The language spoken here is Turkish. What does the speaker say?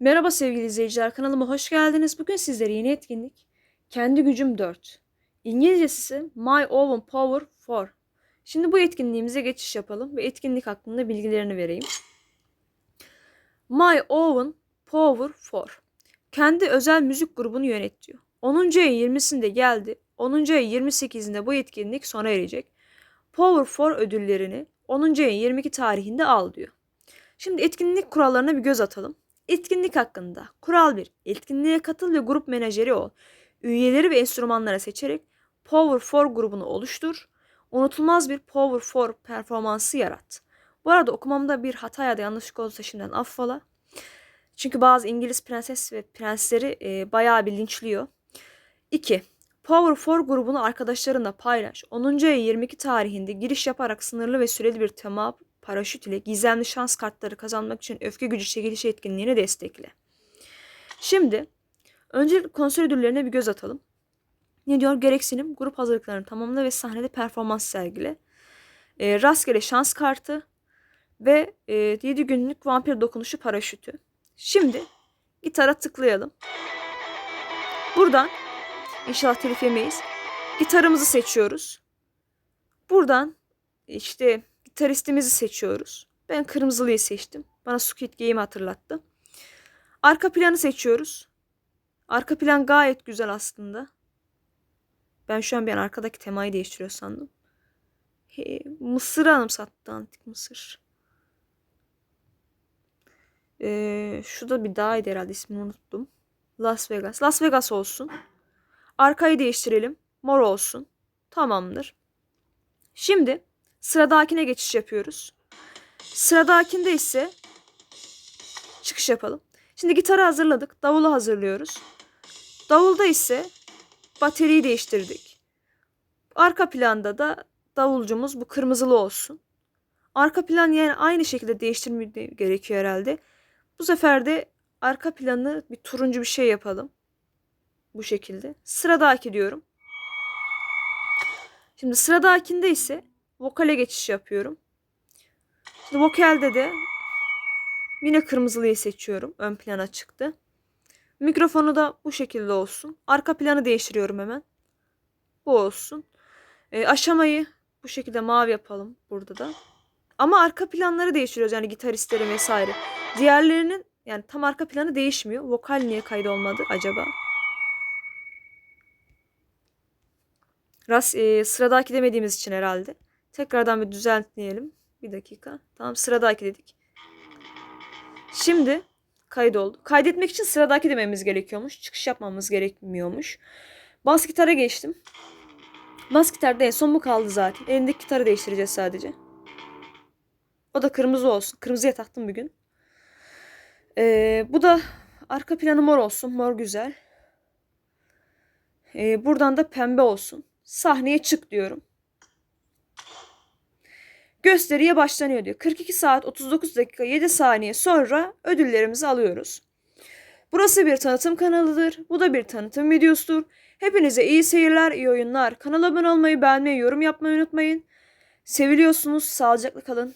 Merhaba sevgili izleyiciler, kanalıma hoş geldiniz. Bugün sizlere yeni etkinlik Kendi Gücüm 4. İngilizcesi My Own Power 4. Şimdi bu etkinliğimize geçiş yapalım ve etkinlik hakkında bilgilerini vereyim. My Own Power 4. Kendi özel müzik grubunu yönet diyor. 10. ayın 20'sinde geldi. 10. ayın 28'inde bu etkinlik sona erecek. Power 4 ödüllerini 10. ayın 22 tarihinde al diyor. Şimdi etkinlik kurallarına bir göz atalım. Etkinlik hakkında. Kural 1. Etkinliğe katıl ve grup menajeri ol. Üyeleri ve enstrümanları seçerek Power 4 grubunu oluştur. Unutulmaz bir Power 4 performansı yarat. Bu arada okumamda bir hata ya da yanlışlık olursa şimdiden affola. Çünkü bazı İngiliz prenses ve prensleri e, bayağı bir linçliyor. 2. Power 4 grubunu arkadaşlarınla paylaş. 10. ayın 22 tarihinde giriş yaparak sınırlı ve süreli bir tema paraşüt ile gizemli şans kartları kazanmak için öfke gücü çekilişi etkinliğini destekle. Şimdi önce konser ödüllerine bir göz atalım. Ne diyor? Gereksinim grup hazırlıklarını tamamla ve sahnede performans sergile. E, rastgele şans kartı ve e, 7 günlük vampir dokunuşu paraşütü. Şimdi gitara tıklayalım. Buradan inşallah telif yemeyiz. Gitarımızı seçiyoruz. Buradan işte gitaristimizi seçiyoruz. Ben kırmızılıyı seçtim. Bana Squid Game hatırlattı. Arka planı seçiyoruz. Arka plan gayet güzel aslında. Ben şu an bir an arkadaki temayı değiştiriyor sandım. He, Mısır'ı anımsattı antik Mısır. Ee, şu da bir dağydı herhalde ismini unuttum. Las Vegas. Las Vegas olsun. Arkayı değiştirelim. Mor olsun. Tamamdır. Şimdi sıradakine geçiş yapıyoruz. Sıradakinde ise çıkış yapalım. Şimdi gitarı hazırladık. Davulu hazırlıyoruz. Davulda ise bateriyi değiştirdik. Arka planda da davulcumuz bu kırmızılı olsun. Arka plan yani aynı şekilde değiştirmek gerekiyor herhalde. Bu sefer de arka planı bir turuncu bir şey yapalım. Bu şekilde. Sıradaki diyorum. Şimdi sıradakinde ise vokale geçiş yapıyorum. Şimdi vokalde de yine kırmızılıyı seçiyorum. Ön plana çıktı. Mikrofonu da bu şekilde olsun. Arka planı değiştiriyorum hemen. Bu olsun. E, aşamayı bu şekilde mavi yapalım burada da. Ama arka planları değiştiriyoruz yani gitaristlerin vesaire. Diğerlerinin yani tam arka planı değişmiyor. Vokal niye kaydı olmadı acaba? Ras, e, sıradaki demediğimiz için herhalde. Tekrardan bir düzeltleyelim. Bir dakika. Tamam sıradaki dedik. Şimdi kayıt oldu. Kaydetmek için sıradaki dememiz gerekiyormuş. Çıkış yapmamız gerekmiyormuş. Bas gitara geçtim. Bas gitarda en son bu kaldı zaten. Elindeki gitarı değiştireceğiz sadece. O da kırmızı olsun. Kırmızıya taktım bugün. Ee, bu da arka planı mor olsun. Mor güzel. Ee, buradan da pembe olsun. Sahneye çık diyorum. Gösteriye başlanıyor diyor. 42 saat 39 dakika 7 saniye sonra ödüllerimizi alıyoruz. Burası bir tanıtım kanalıdır. Bu da bir tanıtım videosudur. Hepinize iyi seyirler, iyi oyunlar. Kanala abone olmayı, beğenmeyi, yorum yapmayı unutmayın. Seviliyorsunuz. Sağlıcakla kalın.